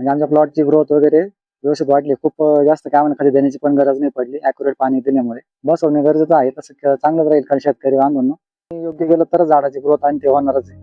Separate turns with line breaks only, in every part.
म्हणजे आमच्या प्लॉटची ग्रोथ वगैरे व्यवस्थित वाढली. खूप जास्त काय म्हणा खाली देण्याची पण गरज नाही पडली. अॅक्युरेट पाणी दिल्यामुळे. बसवणे गरजेचं आहे. तसं चांगलंच राहील कारण शेतकरी बांधून योग्य गेलं तरच झाडाची ग्रोथ आणि ते होणारच आहे.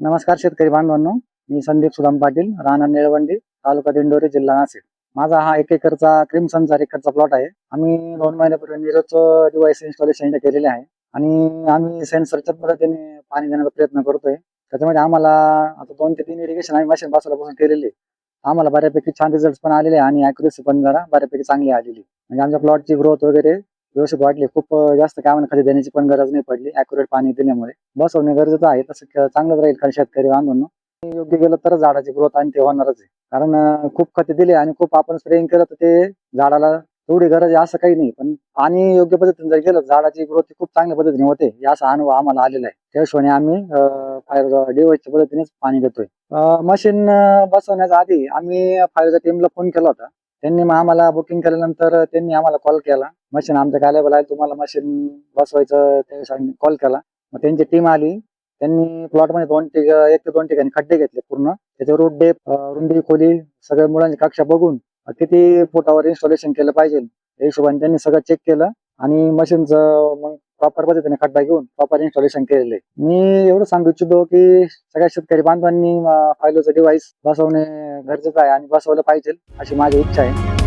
नमस्कार शेतकरी बांधवांनो. मी संदीप सुदाम पाटील राहणार निळवंडी तालुका दिंडोरी जिल्हा नाशिक. माझा हा एक एकरचा क्रिमसनचा एक एकरचा प्लॉट आहे. आम्ही दोन महिन्यापूर्वी निरोजचं डिवाइस इन्स्टॉलेशन केलेले आहे. आणि आम्ही सेन्सरच्या पद्धतीने पाणी देण्याचा प्रयत्न करतोय. त्याच्यामध्ये आम्हाला आता दोन ते तीन इरिगेशन आम्ही मशीन बसवल्यापासून केलेली आम्हाला बऱ्यापैकी छान रिझल्ट पण आलेले आणि अॅक्युरेसी पण जरा बऱ्यापैकी चांगली आलेली म्हणजे आमच्या प्लॉटची ग्रोथ वगैरे व्यवस्थित वाटली खूप जास्त काय खाली देण्याची पण गरज नाही पडली अॅक्युरेट पाणी दिल्यामुळे. बसवणे गरजेचं आहे. तसं चांगलंच राहील शेतकरी बांधून योग्य गेलं तर झाडाची ग्रोथ आणि ते होणारच आहे. कारण खूप खते दिले आणि खूप आपण स्प्रेइंग केलं तर ते झाडाला तेवढी गरज आहे असं काही नाही. पण पाणी योग्य पद्धतीने जर गेलं झाडाची ग्रोथ खूप चांगल्या पद्धतीने होते. याचा अनुभव आम्हाला आलेला आहे. त्या हिशोबाने आम्ही डिवाइसच्या पद्धतीनेच पाणी देतोय. मशीन बसवण्याच्या आधी आम्ही फायरच्या टीमला फोन केला होता. त्यांनी मग आम्हाला बुकिंग केल्यानंतर त्यांनी आम्हाला कॉल केला. मशीन आमच्या अवेलेबल आहे तुम्हाला मशीन बसवायचं त्या कॉल केला. मग त्यांची टीम आली. त्यांनी प्लॉटमध्ये दोन ठिक एक ते दोन ठिकाणी खड्डे घेतले पूर्ण. त्याच्यावर डेप रुंदी खोली सगळ्या मुलांची कक्षा बघून किती फुटावर इन्स्टॉलेशन केलं पाहिजे या हिशोबाने त्यांनी सगळं चेक केलं आणि मशीनचं मग प्रॉपर पद्धतीने खड्डा घेऊन प्रॉपर इन्स्टॉलेशन केलेले. मी एवढं सांगू इच्छितो की सगळ्या शेतकरी बांधवांनी फायलोचं डिव्हाइस बसवणे गरजेचं आहे आणि बसवलं पाहिजे अशी माझी इच्छा आहे.